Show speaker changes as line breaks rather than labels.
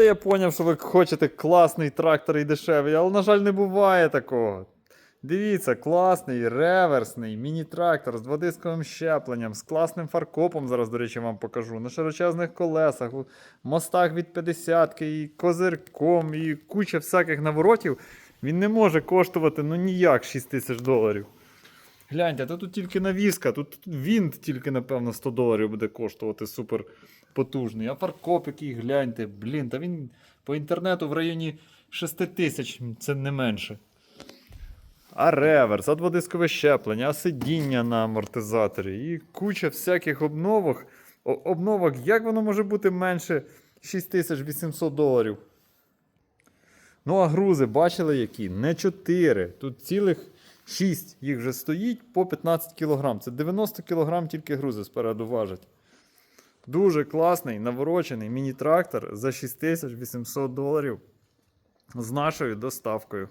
Та я поняв, що ви хочете класний трактор і дешевий, але, на жаль, не буває такого. Дивіться, класний, реверсний міні-трактор з дводисковим щепленням, з класним фаркопом, зараз, до речі, вам покажу, на широчезних колесах, у мостах від 50 і козирком, і куча всяких наворотів. Він не може коштувати ну ніяк 6 тисяч доларів. Гляньте, та тут тільки навіска, тут вінт тільки, напевно, 100 доларів буде коштувати супер потужний. А фаркоп який, гляньте, блін, та він по інтернету в районі 6 тисяч, це не менше. А реверс, а дводискове щеплення, а сидіння на амортизаторі і куча всяких обновок. Обновок, як воно може бути менше 6800 доларів? Ну, а грузи бачили які? Не 4. Тут цілих 6 їх вже стоїть по 15 кг. Це 90 кг тільки грузи спереду важать. Дуже класний, наворочений міні-трактор за 6800 доларів з нашою доставкою.